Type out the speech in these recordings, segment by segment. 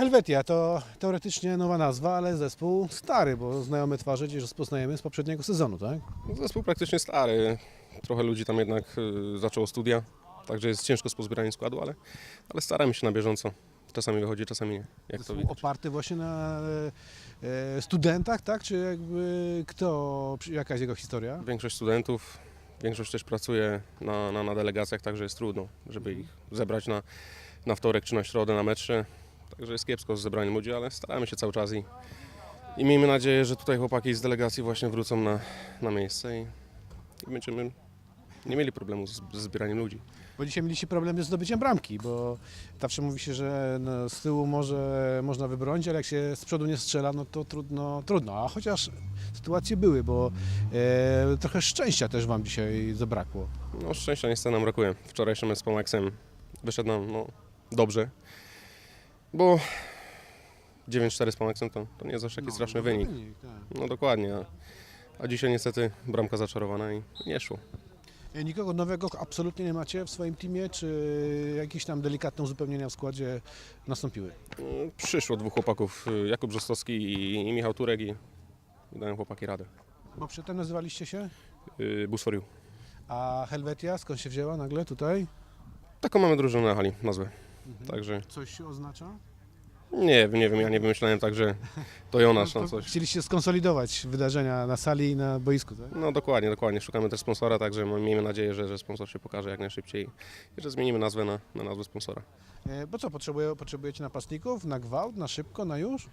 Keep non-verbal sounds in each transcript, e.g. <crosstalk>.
Helvetia to teoretycznie nowa nazwa, ale zespół stary, bo znajome twarze gdzieś rozpoznajemy z poprzedniego sezonu, tak? Zespół praktycznie stary. Trochę ludzi tam jednak y, zaczęło studia, także jest ciężko z pozbieraniem składu, ale, ale staramy się na bieżąco. Czasami wychodzi, czasami nie. Jak to Zespół widać. oparty właśnie na e, studentach, tak? Czy jakby kto, jaka jest jego historia? Większość studentów, większość też pracuje na, na, na delegacjach, także jest trudno, żeby ich zebrać na, na wtorek czy na środę na mecze. Także jest kiepsko z zebraniem ludzi, ale staramy się cały czas i, i miejmy nadzieję, że tutaj chłopaki z delegacji właśnie wrócą na, na miejsce i, i będziemy nie mieli problemu z, ze zbieraniem ludzi. Bo dzisiaj mieliście problem ze zdobyciem bramki, bo zawsze mówi się, że no, z tyłu może można wybronić, ale jak się z przodu nie strzela, no to trudno, trudno. A chociaż sytuacje były, bo e, trochę szczęścia też Wam dzisiaj zabrakło. No szczęścia niestety nam brakuje. Wczorajszy mecz z Pomaxem wyszedł nam no, dobrze, bo 9-4 z Pomaxem to, to nie jest aż taki straszny wynik. tak. No dokładnie, a, a dzisiaj niestety bramka zaczarowana i nie szło. E, Nikogo nowego absolutnie nie macie w swoim teamie, czy jakieś tam delikatne uzupełnienia w składzie nastąpiły? Przyszło dwóch chłopaków, y, Jakub Brzostowski i, i Michał Turek i, i dają chłopaki radę. Bo przedtem nazywaliście się? Yy, Bus for you. A Helvetia skąd się wzięła nagle tutaj? Taką mamy drużynę na hali, nazwę. Także Coś się oznacza? Nie nie wiem, ja nie wymyślałem tak, że to Jonasz tam To coś. Chcieliście skonsolidować wydarzenia na sali i na boisku, tak? No dokładnie, dokładnie. Szukamy też sponsora, także miejmy nadzieję, że, że sponsor się pokaże jak najszybciej i że zmienimy nazwę na, na nazwę sponsora. E, Bo co, potrzebuje, potrzebujecie napastników? Na gwałt, na szybko, na już?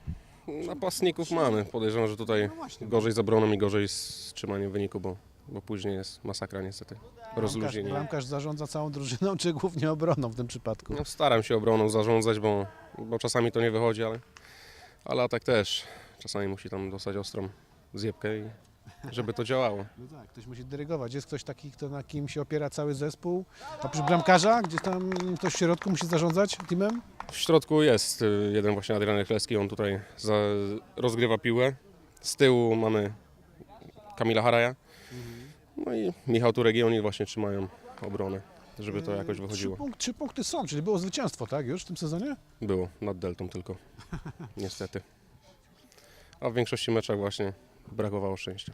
Napastników mamy. Podejrzewam, że tutaj No właśnie. gorzej z obroną i gorzej z trzymaniem wyniku, bo, bo później jest masakra niestety. Rozluźnienie. bramkarz zarządza całą drużyną, czy głównie obroną w tym przypadku? No, staram się obroną zarządzać, bo, bo czasami to nie wychodzi, ale, ale atak też. Czasami musi tam dostać ostrą zjebkę i żeby to działało. No tak, ktoś musi dyrygować. Jest ktoś taki, kto na kim się opiera cały zespół? Oprócz bramkarza, gdzie tam ktoś w środku musi zarządzać teamem? W środku jest y, jeden właśnie Adrian Kleski, on tutaj za, rozgrywa piłę. Z tyłu mamy Kamila Haraja. No i Michał Turek i oni właśnie trzymają obronę, żeby to jakoś Trzy, wychodziło. punkt, trzy punkty są, czyli było zwycięstwo, tak, już w tym sezonie? Było nad Deltą tylko, <laughs> niestety. A w większości meczach właśnie brakowało szczęścia.